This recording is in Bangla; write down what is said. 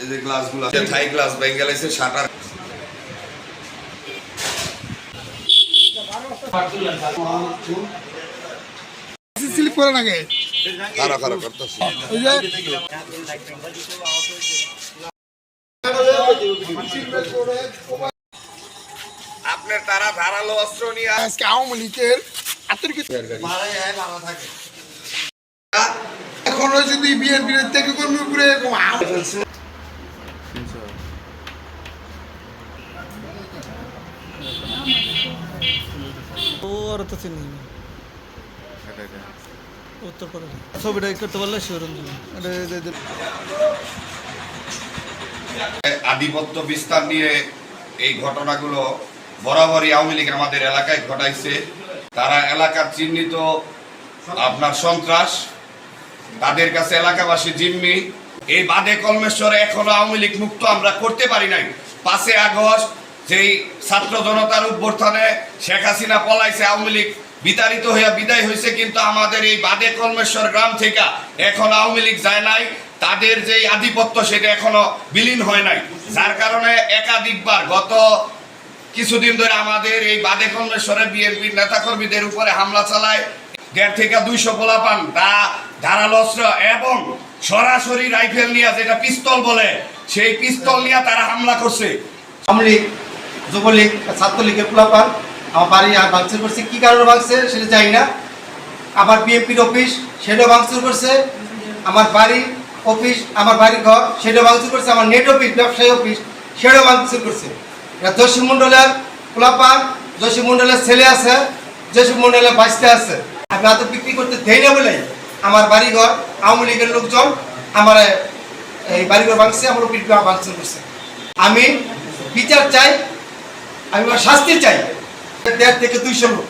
এই যে গ্লাসগুলো থাই গ্লাস শাটার। স্লিপ করে নাকি খারাপ খারাপ করতেছে। আপনার তারা ধারালো অস্ত্র নিয়ে আজকে আওয়ামী লীগের এখনও যদি বিএনপির থেকে কর্মী করে এরকম আধিপত্য বিস্তার নিয়ে এই ঘটনাগুলো বরাবরই আওয়ামী লীগ আমাদের এলাকায় ঘটাইছে। তারা এলাকার চিহ্নিত আপনার সন্ত্রাস, তাদের কাছে এলাকাবাসী জিম্মি। এই বাদে কলমেশ্বরে এখনও আওয়ামী লীগ মুক্ত আমরা করতে পারি নাই। পাঁচে আগস্ট যেই ছাত্র জনতার অভ্যর্থনে শেখ হাসিনা পলাইছে, আওয়ামী লীগ বিতাড়িত হইয়া বিদায় হয়েছে কিন্তু আমাদের এই বাদে কলমেশ্বর গ্রাম থেকে এখন আওয়ামী লীগ যায় নাই। তাদের যে আধিপত্য সেটা এখনও বিলীন হয় নাই। যার কারণে একাধিকবার গত কিছুদিন ধরে আমাদের এই বাদে কর্মেশ্বরে বিএনপির নেতাকর্মীদের উপরে হামলা চালায়। দেড় থেকে দুইশো পোলাপান দা ধারালো অস্ত্র এবং সরাসরি রাইফেল নিয়ে যেটা পিস্তল বলে, সেই পিস্তল নিয়ে তারা হামলা করছে। আওয়ামী যুবলীগ, ছাত্রলীগের পোলাপান আমার বাড়ি আর ভাঙচুর করছে। কী কারণে ভাঙছে সেটা জানি না। আবার বিএনপির অফিস, সেটাও ভাঙচুর করছে। আমার বাড়ি অফিস, আমার বাড়ি ঘর, সেটাও ভাঙচুর করছে। আমার নেট অফিস, ব্যবসায়ী অফিস, সেটাও ভাঙচুর করছে। এটা জসী মণ্ডলের পোলাপান ছেলে আছে জসী মণ্ডলের বাঁচতে আছে। আমি হাতে বিক্রি করতে দেই না বলে আমার বাড়ি ঘর, আওয়ামী লীগের লোকজন আমার এই বাড়িঘর ভাঙছে, আমার অফিস ভাঙচুর করছে। আমি বিচার চাই আমি আমার শাস্তি চাই। দেড় থেকে দুইশো লোক।